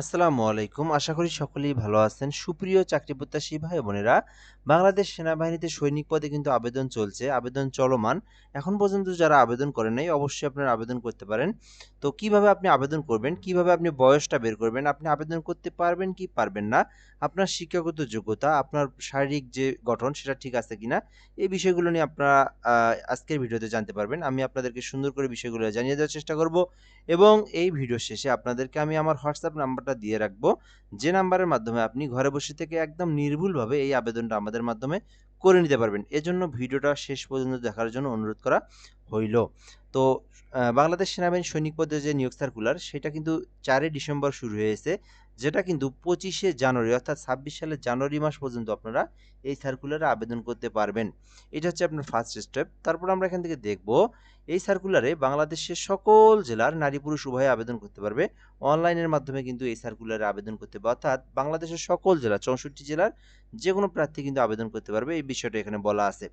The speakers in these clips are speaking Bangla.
আসসালামু আলাইকুম। আশা করি সকলেই ভালো আছেন। সুপ্রিয় চাকরি প্রত্যাশী ভাই বোনেরা, বাংলাদেশ সেনাবাহিনীতে সৈনিক পদে কিন্তু আবেদন চলছে, আবেদন চলমান। এখন পর্যন্ত যারা আবেদন করেন নাই অবশ্যই আপনারা আবেদন করতে পারেন। তো কীভাবে আপনি আবেদন করবেন, কীভাবে আপনি বয়সটা বের করবেন, আপনি আবেদন করতে পারবেন কি পারবেন না, আপনার শিক্ষাগত যোগ্যতা, আপনার শারীরিক যে গঠন সেটা ঠিক আছে কিনা, এই বিষয়গুলো নিয়ে আপনারা আজকের ভিডিওতে জানতে পারবেন। আমি আপনাদেরকে সুন্দর করে বিষয়গুলো জানিয়ে দেওয়ার চেষ্টা করব এবং এই ভিডিও শেষে আপনাদেরকে আমি আমার হোয়াটসঅ্যাপ নাম্বারটা দিয়ে রাখব। যে নাম্বারের মাধ্যমে আপনি ঘরে বসে থেকে একদম নির্ভুলভাবে এই আবেদনটা আমাদের মাধ্যমে করে নিতে পারবেন। এজন্য ভিডিওটা শেষ পর্যন্ত দেখার জন্য অনুরোধ করা হইল। তো বাংলাদেশ সেনাবাহিনী সৈনিক পদে যে নিয়োগ সার্কুলার, সেটা কিন্তু চারই ডিসেম্বর শুরু হয়েছে। যেটা কিন্তু ২৫শে জানুয়ারি অর্থাৎ ২৬ সালের জানুয়ারি মাস পর্যন্ত আপনারা এই সার্কুলারে আবেদন করতে পারবেন। এটা হচ্ছে আপনার ফার্স্ট স্টেপ। তারপর আমরা এখান থেকে দেখব, এই সার্কুলারে বাংলাদেশের সকল জেলার নারী পুরুষ উভয়ে আবেদন করতে পারবে। অনলাইনের মাধ্যমে কিন্তু এই সার্কুলারে আবেদন করতে পারবে। অর্থাৎ বাংলাদেশের সকল জেলা ৬৪ জেলার যে কোনো প্রার্থী কিন্তু আবেদন করতে পারবে। এই বিষয়টা এখানে বলা আছে।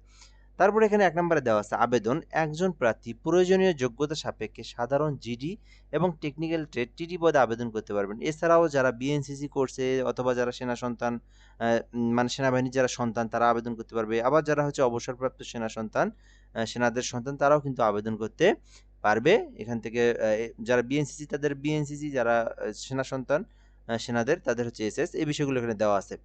তারপরে এখানে এক নম্বরে দেওয়া আছে আবেদন একজন প্রার্থী প্রয়োজনীয় যোগ্যতা সাপেক্ষে সাধারণ জিডি এবং টেকনিক্যাল ট্রেড টিটি পদে আবেদন করতে পারবেন। এছাড়াও যারা বিএনসিসি করছে অথবা যারা সেনা সন্তান মানে সেনাবাহিনীর যারা সন্তান তারা আবেদন করতে পারবে। আবার যারা হচ্ছে অবসরপ্রাপ্ত সেনা সন্তান, সেনাদের সন্তান তারাও কিন্তু আবেদন করতে পারবে। এখান থেকে যারা বিএনসিসি তাদের বিএনসিসি, যারা সেনা সন্তান সেনাদের তাদের হচ্ছে এসএস এই বিষয়গুলো এখানে দেওয়া আছে।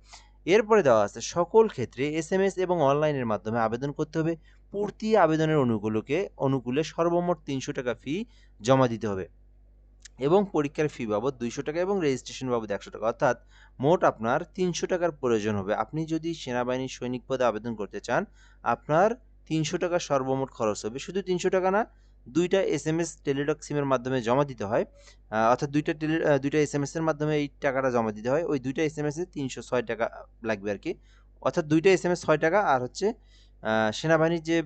এরপরে দেওয়া আছে সকল ক্ষেত্রে এসএমএস এবং অনলাইনের মাধ্যমে আবেদন করতে হবে। পূর্তি আবেদনের অনুগুলোকে অনুকূলে সর্বমোট ৳৩০০ ফি জমা দিতে হবে। এবং পরীক্ষার ফি বাবদ ৳২০০ এবং রেজিস্ট্রেশন বাবদ ৳১০০ অর্থাৎ মোট আপনার তিনশো টাকার প্রয়োজন হবে। আপনি যদি সেনাবাহিনীর সৈনিক পদে আবেদন করতে চান, আপনার ৳৩০০ সর্বমোট খরচ হবে। শুধু ৳৩০০ না, ২ এম এস টেলিটক সিমের মাধ্যমে জমা দিতে হয়। অর্থাৎ দুইটা টেলি দুইটা এস এম এসের মাধ্যমে এই টাকাটা জমা দিতে হয়। ওই দুইটা এস এম এসে তিনশো ছয় টাকা লাগবে আর কি অর্থাৎ দুইটা এস এম এস ছয় টাকা আর হচ্ছে সেনাবাহিনীর যে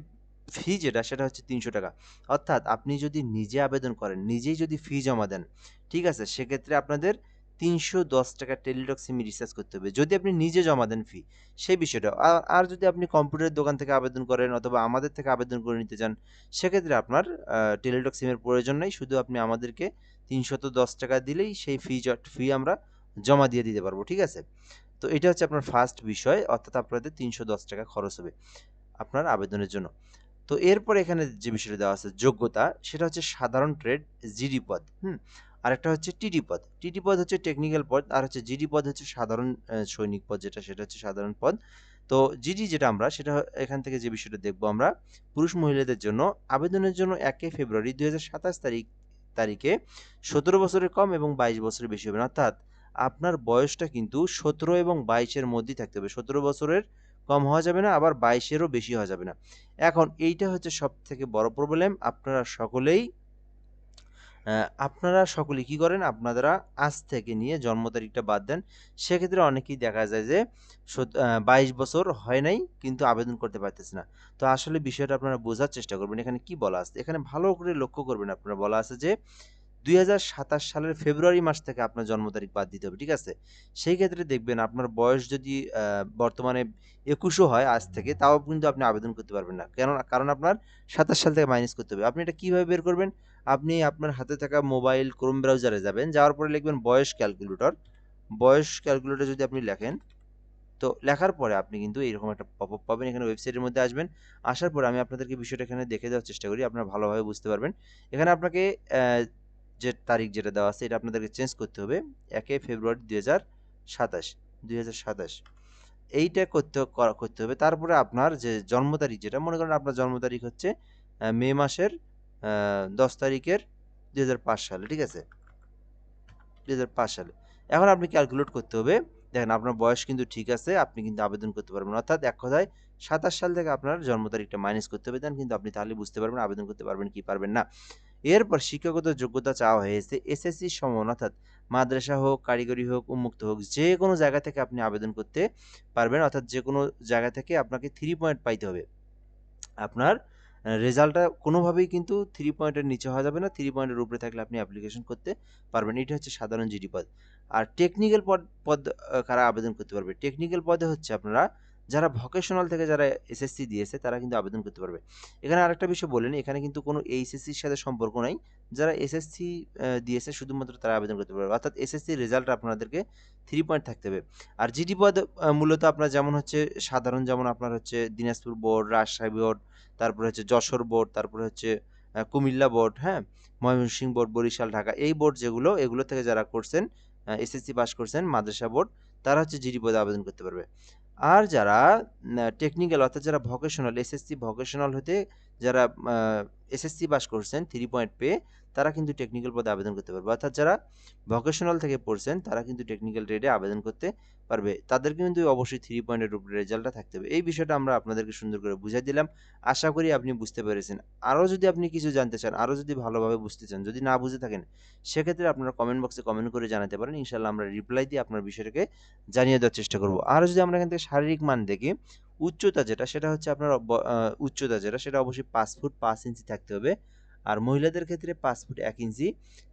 ফি যেটা সেটা হচ্ছে ৳৩০০ অর্থাৎ আপনি যদি নিজে আবেদন করেন, নিজেই যদি ফি জমা দেন, ঠিক আছে? সেক্ষেত্রে আপনাদের ৳৩১০ টেলিটক সিমে রিচার্জ করতে হবে। যদি আপনি নিজে জমা দেন ফি, সেই বিষয়টা। আর যদি আপনি কম্পিউটারের দোকান থেকে আবেদন করেন অথবা আমাদের থেকে আবেদন করে নিতে চান, সেক্ষেত্রে আপনার আ টেলিটক সিমের প্রয়োজন নাই। শুধু আপনি আমাদেরকে ৳৩১০ দিলেই সেই ফি ফি আমরা জমা দিয়ে দিতে পারব ঠিক আছে? তো এটা হচ্ছে আপনার ফার্স্ট বিষয় অর্থাৎ আপনাদের ৳৩১০ খরচ হবে আপনার আবেদনের জন্য। তো এরপর এখানে যে বিষয়টা দেওয়া আছে যোগ্যতা সেটা হচ্ছে সাধারণ ট্রেড জিডি পদ, হুম? আরেকটা হচ্ছে টিটি পদ। টিটি পদ হচ্ছে টেকনিক্যাল পদ আর হচ্ছে জিডি পদ হচ্ছে সাধারণ সৈনিক পদ যেটা সেটা হচ্ছে সাধারণ পদ। তো জিডি যেটা আমরা সেটা এখান থেকে যে বিষয়টা দেখব আমরা পুরুষ মহিলাদের জন্য আবেদনের জন্য ১ ফেব্রুয়ারি ২০২৭ তারিখ তারিখে ১৭ বছরের কম এবং ২২ বছরের বেশি হবেন। অর্থাৎ আপনার বয়সটা কিন্তু ১৭ এবং বাইশের মধ্যেই থাকতে হবে। ১৭ বছরের কম হওয়া যাবে না, আবার বাইশেরও বেশি হওয়া যাবে না। এখন এইটা হচ্ছে সব থেকে বড় প্রবলেম। আপনারা সকলেই আপনারা সকলে কি করেন? আপনারা আজ থেকে নিয়ে জন্ম তারিখটা বাদ দেন। সেক্ষেত্রে অনেকেই দেখা যায় যে বাইশ আ ২২ বছর হয় নাই, কিন্তু আবেদন করতে পারতেছে না। তো আসলে বিষয়টা আপনারা বোঝার চেষ্টা করবেন। এখানে কি বলা আছে? এখানে ভালো করে লক্ষ্য করবেন আপনারা। বলা আছে যে ২০২৭ সালের ফেব্রুয়ারি মাস থেকে আপনার জন্ম তারিখ বাদ দিতে হবে। ঠিক আছে? সেই ক্ষেত্রে দেখবেন আপনার বয়স যদি বর্তমানে একুশও হয় আজ থেকে তাও কিন্তু আপনি আবেদন করতে পারবেন না। কেন? কারণ আপনার ২৭ সাল থেকে মাইনাস করতে হবে। আপনি এটা কীভাবে বের করবেন? আপনি আপনার হাতে থাকা মোবাইল ক্রোম ব্রাউজারে যাবেন। যাওয়ার পরে লিখবেন বয়স ক্যালকুলেটর। বয়স ক্যালকুলেটর যদি আপনি লেখেন, তো লেখার পরে আপনি কিন্তু এরকম একটা পপআপ পাবেন। এখানে ওয়েবসাইটের মধ্যে আসবেন। আসার পরে আমি আপনাদেরকে বিষয়টা এখানে দেখে দেওয়ার চেষ্টা করি। আপনারা ভালোভাবে বুঝতে পারবেন। এখানে আপনাকে যে তারিখ যেটা দেওয়া আছে, এটা আপনাদেরকে চেঞ্জ করতে হবে। একে ফেব্রুয়ারি ২০২৭ ২০২৭ এইটা করতে করতে হবে। তারপরে আপনার যে জন্ম তারিখ যেটা, মনে করেন আপনার জন্ম তারিখ হচ্ছে মে মাসের ১০ তারিখের ২০০৫ সালে। ঠিক আছে? ২০০৫ সালে। এখন আপনি ক্যালকুলেট করতে হবে। দেখেন আপনার বয়স কিন্তু ঠিক আছে। আপনি কিন্তু আবেদন করতে পারবেন। অর্থাৎ এক কথায় ২৭ সাল থেকে আপনার জন্ম তারিখটা মাইনাস করতে হবে। দেন কিন্তু আপনি তাহলে বুঝতে পারবেন, আবেদন করতে পারবেন কি পারবেন না। এরপর শিক্ষাগত যোগ্যতা চাওয়া হয়েছে এসএসসি সমান অর্থাৎ মাদ্রাসা হোক, কারিগরি হোক, উন্মুক্ত হোক যে কোনো জায়গা থেকে আপনি আবেদন করতে পারবেন। অর্থাৎ যে কোনো জায়গা থেকে আপনাকে থ্রি পয়েন্ট পাইতে হবে। আপনার রেজাল্টটা কোনোভাবেই কিন্তু থ্রি পয়েন্টের নিচে হওয়া যাবে না। থ্রি পয়েন্টের উপরে থাকলে আপনি অ্যাপ্লিকেশন করতে পারবেন। এটা হচ্ছে সাধারণ জিডি পদ। আর টেকনিক্যাল পদ পদ কারা আবেদন করতে পারবে? টেকনিক্যাল পদে হচ্ছে আপনারা যারা ভোকেশনাল থেকে যারা এসএসসি দিয়েছে, তারা কিন্তু আবেদন করতে পারবে। এখানে আরেকটা বিষয় বলেন এখানে কিন্তু কোনো এইচএসসির সাথে সম্পর্ক নাই। যারা এসএসসি দিয়েছে, শুধুমাত্র তারা আবেদন করতে পারবে। অর্থাৎ এসএসসির রেজাল্ট আপনাদেরকে থ্রি পয়েন্ট থাকতে হবে। আর জিডি পদ মূলত আপনার যেমন হচ্ছে, সাধারণ যেমন আপনার হচ্ছে দিনাজপুর বোর্ড রাজশাহী বোর্ড তারপরে হচ্ছে যশোর বোর্ড তারপরে হচ্ছে কুমিল্লা বোর্ড হ্যাঁ? ময়মনসিংহ বোর্ড বরিশাল, ঢাকা, এই বোর্ড যেগুলো, এগুলো থেকে যারা করছেন এসএসসি পাস করছেন, মাদ্রাসা বোর্ড তারা হচ্ছে জিডি পদে আবেদন করতে পারবে। আর যারা টেকনিক্যাল অর্থাৎ যারা ভকেশনাল এসএসসি ভোকেশনাল হতে যারা এসএসসি পাস করছেন থ্রি পয়েন্ট পেয়ে তারা কিন্তু টেকনিক্যাল পদে আবেদন করতে পারবে। অর্থাৎ যারা ভোকেশনাল থেকে পড়ছেন, তারা কিন্তু টেকনিক্যাল ট্রেডে আবেদন করতে পারবে। তাদের কিন্তু অবশ্যই থ্রি পয়েন্টের উপরে রেজাল্টটা থাকতে হবে। এই বিষয়টা আমরা আপনাদেরকে সুন্দর করে বুঝাই দিলাম। আশা করি আপনি বুঝতে পেরেছেন। আরও যদি আপনি কিছু জানতে চান, আরও যদি ভালোভাবে বুঝতে চান, যদি না বুঝে থাকেন, সেক্ষেত্রে আপনারা কমেন্ট বক্সে কমেন্ট করে জানাতে পারেন। ইনশাল্লাহ আমরা রিপ্লাই দিয়ে আপনার বিষয়টাকে জানিয়ে দেওয়ার চেষ্টা করব। আর যদি আমরা এখান থেকে শারীরিক মান দেখি, উচ্চতা যেটা, সেটা হচ্ছে আপনার উচ্চতা যেটা, সেটা অবশ্যই পাঁচ ফুট পাঁচ ইঞ্চি থাকতে হবে। আর মহিলাদের ক্ষেত্রে পাঁচ ফুট এক ইঞ্চি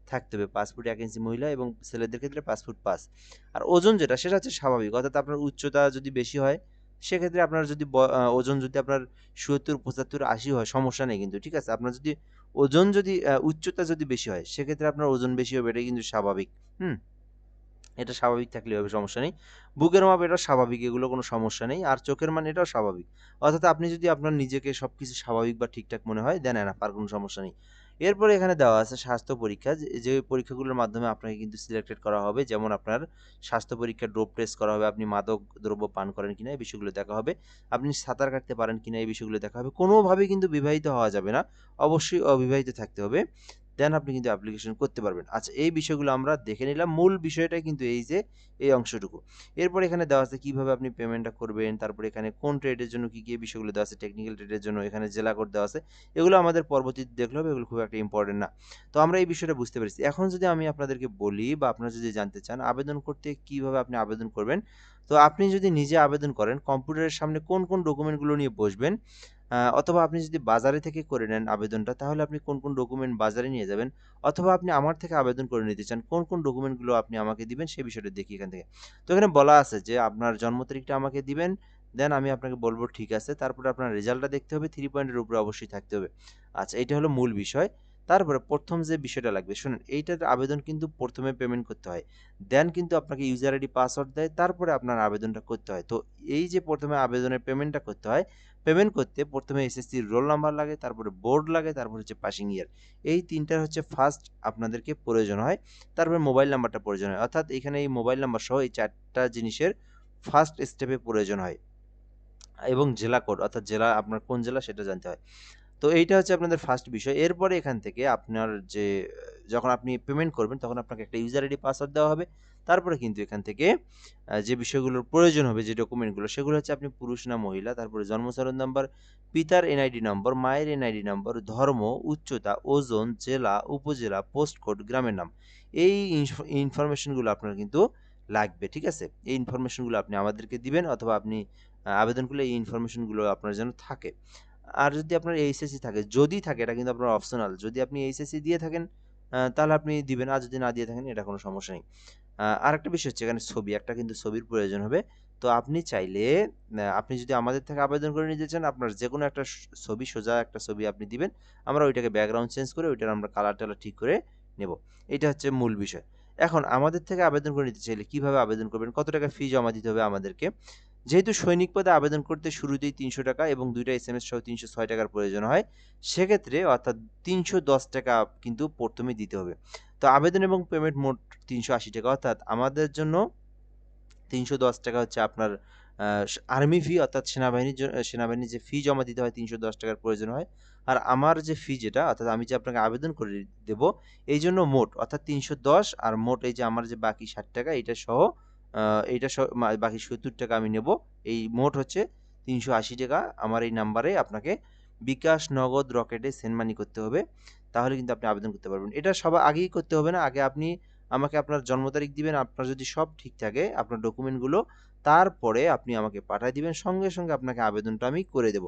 থাকতে হবে। পাঁচ ফুট এক ইঞ্চি মহিলা এবং ছেলেদের ক্ষেত্রে পাঁচ ফুট পাঁচ। আর ওজন যেটা, সেটা হচ্ছে স্বাভাবিক। অর্থাৎ আপনার উচ্চতা যদি বেশি হয়, সেক্ষেত্রে আপনার যদি ওজন যদি আপনার সত্তর, পঁচাত্তর, আশি হয়, সমস্যা নেই কিন্তু, ঠিক আছে? আপনার যদি ওজন যদি উচ্চতা যদি বেশি হয়, সেক্ষেত্রে আপনার ওজন বেশি হবে এটা কিন্তু স্বাভাবিক। হুম? এটা স্বাভাবিক থাকলে হবে, সমস্যা নেই। বুকের মাপ এটা স্বাভাবিক, এগুলো কোনো সমস্যা নেই। আর চোখের মান এটাও স্বাভাবিক। অর্থাৎ আপনি যদি আপনার নিজেকে সব কিছু স্বাভাবিক বা ঠিকঠাক মনে হয়, দেন না আর কোনো সমস্যা নেই। এরপরে এখানে দেওয়া আছে স্বাস্থ্য পরীক্ষা। যে- পরীক্ষাগুলোর মাধ্যমে আপনাকে কিন্তু সিলেক্টেড করা হবে, যেমন আপনার স্বাস্থ্য পরীক্ষা ড্রোপ টেস্ট করা হবে, আপনি মাদক দ্রব্য পান করেন কিনা, এই বিষয়গুলো দেখা হবে। আপনি সাঁতার কাটতে পারেন কিনা, এই বিষয়গুলো দেখা হবে। কোনোভাবেই কিন্তু বিবাহিত হওয়া যাবে না। অবশ্যই অবিবাহিত থাকতে হবে। দেন আপনি কিন্তু অ্যাপ্লিকেশন করতে পারবেন। আচ্ছা এই বিষয়গুলো আমরা দেখে নিলাম। মূল বিষয়টা কিন্তু এই যে, এই অংশটুকু। এরপর এখানে দেওয়া আছে কীভাবে আপনি পেমেন্টটা করবেন, তারপরে এখানে কোন ট্রেডের জন্য কী কী বিষয়গুলো দেওয়া আছে টেকনিক্যাল ট্রেডের জন্য, এখানে জেলা কোড দেওয়া আছে, এগুলো আমাদের পরবর্তীতে দেখলে হবে, এগুলো খুব একটা ইম্পর্টেন্ট না। তো আমরা এই বিষয়টা বুঝতে পেরেছি। এখন যদি আমি আপনাদেরকে বলি বা আপনারা যদি জানতে চান, আবেদন করতে কীভাবে আপনি আবেদন করবেন, তো আপনি যদি নিজে আবেদন করেন কম্পিউটারের সামনে কোন কোন ডকুমেন্টগুলো নিয়ে বসবেন অথবা আপনি যদি বাজারে থেকে করে নেন আবেদনটা, তাহলে আপনি কোন কোন ডকুমেন্ট বাজারে নিয়ে যাবেন? অথবা আপনি আমার থেকে আবেদন করে নিতে চান, কোন কোন ডকুমেন্টগুলো আপনি আমাকে দিবেন সেই বিষয়টা দেখি এখান থেকে। তো এখানে বলা আছে যে, আপনার জন্ম তারিখটা আমাকে দিবেন, দেন আমি আপনাকে বলব ঠিক আছে, তারপরে আপনার রেজাল্টটা দেখতে হবে থ্রি পয়েন্টের উপরে অবশ্যই থাকতে হবে। আচ্ছা এটা হলো মূল বিষয়। তারপরে প্রথম যে বিষয়টা লাগবে, শুনুন, এইটার আবেদন কিন্তু প্রথমে পেমেন্ট করতে হয়। দেন কিন্তু আপনাকে ইউজার আইডি পাসওয়ার্ড দেয়, তারপরে আপনার আবেদনটা করতে হয়। তো এই যে প্রথমে আবেদনের পেমেন্টটা করতে হয় পেমেন্ট করতে প্রথমে এসএসসির রোল নাম্বার লাগে, তারপরে বোর্ড লাগে, তারপর হচ্ছে পাসিং ইয়ার এই তিনটার হচ্ছে ফার্স্ট আপনাদেরকে প্রয়োজন হয়, তারপরে মোবাইল নাম্বারটা প্রয়োজন হয়। অর্থাৎ এখানে এই মোবাইল নাম্বার সহ এই চারটা জিনিসের ফার্স্ট স্টেপে প্রয়োজন হয়। এবং জেলা কোড অর্থাৎ জেলা, আপনার কোন জেলা সেটা জানতে হয়। তো এইটা হচ্ছে আপনাদের ফার্স্ট বিষয়। এরপরে এখান থেকে আপনার যে, যখন আপনি পেমেন্ট করবেন, তখন আপনাকে একটা ইউজার আইডি পাসওয়ার্ড দেওয়া হবে। তারপরে কিন্তু এখান থেকে যে বিষয়গুলোর প্রয়োজন হবে, যে ডকুমেন্টগুলো সেগুলো হচ্ছে আপনি পুরুষ না মহিলা, তারপরে জন্মসারণ নাম্বার পিতার এনআইডি নম্বর মায়ের এনআইডি নম্বর ধর্ম, উচ্চতা, ওজন, জেলা, উপজেলা পোস্ট কোড গ্রামের নাম। এই ইনফরমেশনগুলো আপনার কিন্তু লাগবে, ঠিক আছে? এই ইনফরমেশনগুলো আপনি আমাদেরকে দিবেন, অথবা আপনি আবেদন করলে এই ইনফরমেশনগুলো আপনার যেন থাকে। আর যদি আপনার এইচএসসি থাকে, যদি থাকে, এটা কিন্তু আপনার অপশনাল যদি আপনি এইচএসসি দিয়ে থাকেন তাহলে আপনি দিবেন, আর যদি না দিয়ে থাকেন, এটা কোনো সমস্যা নেই। আর একটা বিষয় হচ্ছে এখানে ছবি, একটা কিন্তু ছবির প্রয়োজন হবে। তো আপনি চাইলে আপনি যদি আমাদের থেকে আবেদন করে নিতে চান, আপনার যে কোনো একটা ছবি, সোজা একটা ছবি আপনি দিবেন, আমরা ওইটাকে ব্যাকগ্রাউন্ড চেঞ্জ করে ওইটার আমরা কালার টালার ঠিক করে নেব। এটা হচ্ছে মূল বিষয়। এখন আমাদের থেকে আবেদন করে নিতে চাইলে কীভাবে আবেদন করবেন? কত টাকা ফি জমা দিতে হবে আমাদেরকে? যেহেতু সৈনিক পদে আবেদন করতে শুরুতেই তিনশো টাকা এবং দুইটা এস এম এস সহ তিনশো ছয় টাকার প্রয়োজন হয়, সেক্ষেত্রে অর্থাৎ তিনশো দশ টাকা কিন্তু প্রথমে দিতে হবে। তো আবেদন এবং পেমেন্ট মোট তিনশো আশি টাকা, অর্থাৎ আমাদের জন্য তিনশো দশ টাকা হচ্ছে আপনার আর্মি ফি অর্থাৎ সেনাবাহিনীর সেনাবাহিনীর যে ফি জমা দিতে হয় তিনশো দশ টাকার প্রয়োজন হয়। আর আমার যে ফি যেটা, অর্থাৎ আমি যে আপনাকে আবেদন করে দেব, এই জন্য মোট, অর্থাৎ তিনশো দশ আর মোট এই যে আমার যে বাকি ষাট টাকা, এটা সহ এইটা বাকি সত্তর টাকা আমি নেব। এই মোট হচ্ছে তিনশো আশি টাকা। আমার এই নাম্বারে আপনাকে বিকাশ নগদ রকেটে সেন্ড মানি করতে হবে। তাহলে কিন্তু আপনি আবেদন করতে পারবেন। এটা সবার আগেই করতে হবে না। আগে আপনি আমাকে আপনার জন্ম তারিখ দিবেন। আপনার যদি সব ঠিক থাকে, আপনার ডকুমেন্টগুলো তারপরে আপনি আমাকে পাঠায় দিবেন। সঙ্গে সঙ্গে আপনাকে আবেদনটা আমি করে দেব।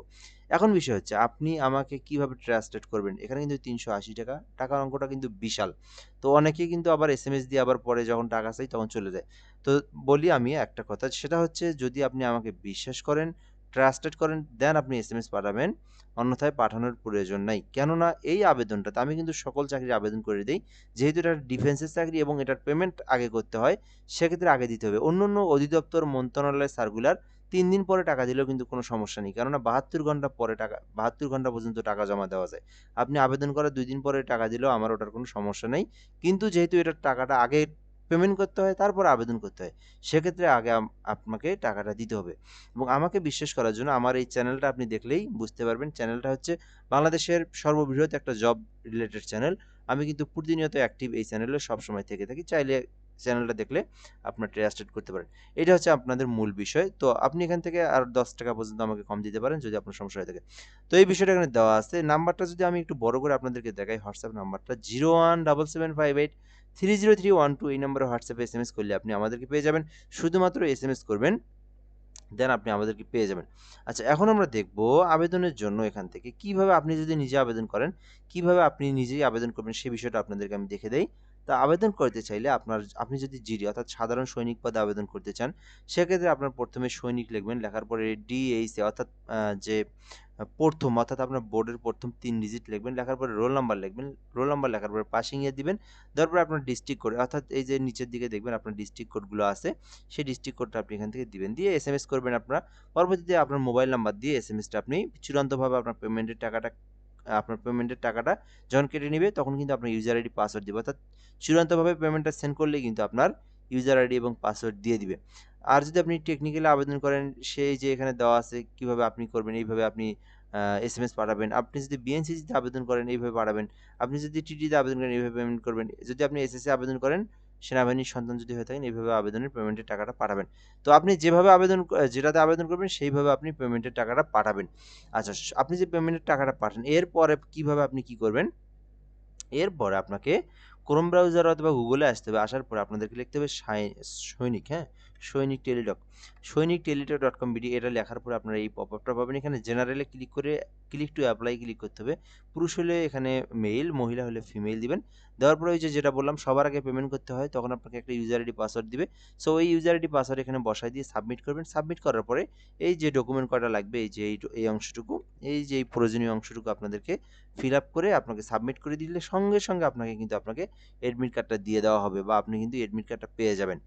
এখন বিষয় হচ্ছে, আপনি আমাকে কীভাবে ট্রান্সলেট করবেন? এখানে কিন্তু তিনশো আশি টাকা। টাকার অঙ্কটা কিন্তু বিশাল। তো অনেকে কিন্তু আবার এস এম এস দিয়ে আবার পরে যখন টাকা চাই তখন চলে যায়। তো বলি আমি একটা কথা, সেটা হচ্ছে যদি আপনি আমাকে বিশ্বাস করেন ট্রাস্টেড করেন, দেন আপনি এস এম এস পাঠাবেন। অন্যথায় পাঠানোর প্রয়োজন নাই। কেননা এই আবেদনটাতে আমি কিন্তু সকল চাকরির আবেদন করে দিই। যেহেতু এটা ডিফেন্সের চাকরি এবং এটার পেমেন্ট আগে করতে হয়, সেক্ষেত্রে আগে দিতে হবে। অন্য অন্য অধিদপ্তর মন্ত্রণালয়ের সার্কুলার তিন দিন পরে টাকা দিলেও কিন্তু কোনো সমস্যা নেই। কেননা বাহাত্তর ঘণ্টা পরে টাকা, বাহাত্তর ঘণ্টা পর্যন্ত টাকা জমা দেওয়া যায়। আপনি আবেদন করার দুই দিন পরে টাকা দিলেও আমার ওটার কোনো সমস্যা নেই। কিন্তু যেহেতু এটার টাকাটা আগে পেমেন্ট করতে হয়, তারপর আবেদন করতে হয়। সেক্ষেত্রে আগে আপনাকে টাকাটা দিতে হবে। এবং আমাকে বিশ্বাস করার জন্য আমার এই চ্যানেলটা আপনি দেখলেই বুঝতে পারবেন। চ্যানেলটা হচ্ছে বাংলাদেশের সর্ববৃহৎ একটা জব রিলেটেড চ্যানেল আমি কিন্তু প্রতিনিয়ত অ্যাক্টিভ এই চ্যানেলে সবসময় থেকে থাকি। চাইলে চ্যানেলটা দেখলে আপনার ট্রাস্টেড করতে পারেন। এটা হচ্ছে আপনাদের মূল বিষয়। তো আপনি এখান থেকে আর দশ টাকা পর্যন্ত আমাকে কম দিতে পারেন যদি আপনার সমস্যা হয়ে থাকে। তো এই বিষয়টা এখানে দেওয়া আছে। নাম্বারটা যদি আমি একটু বড় করে আপনাদেরকে দেখাই, হোয়াটসঅ্যাপ নাম্বারটা zero one double seven five eight three zero three one two এই নম্বরে হোয়াটসঅ্যাপে এস এম এস করলে আপনি আমাদেরকে পেয়ে যাবেন। শুধুমাত্র এস এম এস করবেন দেন আপনি আমাদেরকে পেয়ে যাবেন। আচ্ছা এখন আমরা দেখব আবেদনের জন্য এখান থেকে কীভাবে আপনি যদি নিজে আবেদন করেন, কীভাবে আপনি নিজেই আবেদন করবেন সে বিষয়টা আপনাদেরকে আমি দেখে দেই। তা আবেদন করতে চাইলে আপনার আপনি যদি জিডি অর্থাৎ সাধারণ সৈনিক পদে আবেদন করতে চান, সেক্ষেত্রে আপনার প্রথমে সৈনিক লিখবেন, লেখার পরে ডিএইচ অর্থাৎ যে প্রথম অর্থাৎ আপনার বোর্ডের প্রথম তিন ডিজিট লিখবেন, লেখার পরে রোল নাম্বার লিখবেন রোল নাম্বার লেখার পরে পাসিং ইয়ে দিবেন তারপরে আপনার ডিস্ট্রিক্ট কোড অর্থাৎ এই যে নিচের দিকে দেখবেন আপনার ডিস্ট্রিক্ট কোডগুলো আছে, সেই ডিস্ট্রিক্ট কোডটা আপনি এখান থেকে দিবেন, দিয়ে এস এম এস করবেন আপনারা, পরবর্তীতে আপনার মোবাইল নাম্বার দিয়ে এস এম এসটা আপনি চূড়ান্তভাবে আপনার পেমেন্টের টাকাটা আপনার পেমেন্টের টাকাটা যখন কেটে নেবে, তখন কিন্তু আপনার ইউজার আইডি পাসওয়ার্ড দেবে। অর্থাৎ চূড়ান্তভাবে পেমেন্টটা সেন্ড করলে কিন্তু আপনার ইউজার আইডি এবং পাসওয়ার্ড দিয়ে দিবে। আর যদি আপনি টেকনিক্যালি আবেদন করেন, সেই যে এখানে দেওয়া আছে, কীভাবে আপনি করবেন, এইভাবে আপনি এস এম এস পাঠাবেন। আপনি যদি বিএনসিসিতে আবেদন করেন, এইভাবে পাঠাবেন। আপনি যদি টিটিতে আবেদন করেন, এইভাবে পেমেন্ট করবেন। যদি আপনি এসএসসি আবেদন করেন সেনাবাহিনীর সন্তান যদি হয়ে থাকেন, এইভাবে আবেদনের পেমেন্টের টাকাটা পাঠাবেন। তো আপনি যেভাবে আবেদন, যেটাতে আবেদন করবেন, সেইভাবে আপনি পেমেন্টের টাকাটা পাঠাবেন। আচ্ছা আপনি যে পেমেন্টের টাকাটা পাঠান, এরপরে কীভাবে আপনি কি করবেন? এরপরে আপনাকে ক্রোম ব্রাউজার অথবা গুগলে আসতে হবে। আসার পরে আপনাদেরকে লিখতে হবে সৈনিক হ্যাঁ? সৈনিক টেলিডক। সৈনিক টেলিটক ডট কম বিডি এটা লেখার পরে আপনারা এই পপ আপটা পাবেন। এখানে জেনারেলে ক্লিক করে ক্লিক টু অ্যাপ্লাই ক্লিক করতে হবে। পুরুষ হলে এখানে মেল মহিলা হলে ফিমেল দিবেন। দেওয়ার পরে ওই যে যেটা বললাম, সবার আগে পেমেন্ট করতে হয়, তখন আপনাকে একটা ইউজার আইডি পাসওয়ার্ড দিবে। সো এই ইউজার আইডি পাসওয়ার্ড এখানে বসাই দিয়ে সাবমিট করবেন। সাবমিট করার পরে এই যে ডকুমেন্ট কটা লাগবে, এই যে এই অংশটুকু, এই যে এই প্রয়োজনীয় অংশটুকু আপনাদেরকে ফিল আপ করে আপনাকে সাবমিট করে দিলে সঙ্গে সঙ্গে আপনাকে কিন্তু আপনাকে এডমিট কার্ডটা দিয়ে দেওয়া হবে বা আপনি কিন্তু এডমিট কার্ডটা পেয়ে যাবেন।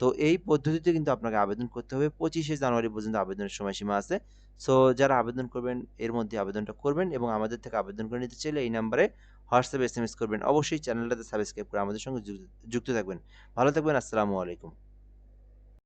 তো এই পদ্ধতিতে কিন্তু আপনাকে আবেদন করতে হবে। পঁচিশে জানুয়ারি পর্যন্ত আবেদনের সময়সীমা আছে। সো, যারা আবেদন করবেন, এর মধ্যে আবেদনটা করবেন এবং আমাদের থেকে আবেদন করে নিতে চাইলে এই নাম্বারে হোয়াটসঅ্যাপে এস করবেন। অবশ্যই চ্যানেলটাতে সাবস্ক্রাইব করে আমাদের সঙ্গে যুক্ত থাকবেন। ভালো থাকবেন, আসসালামু আলাইকুম।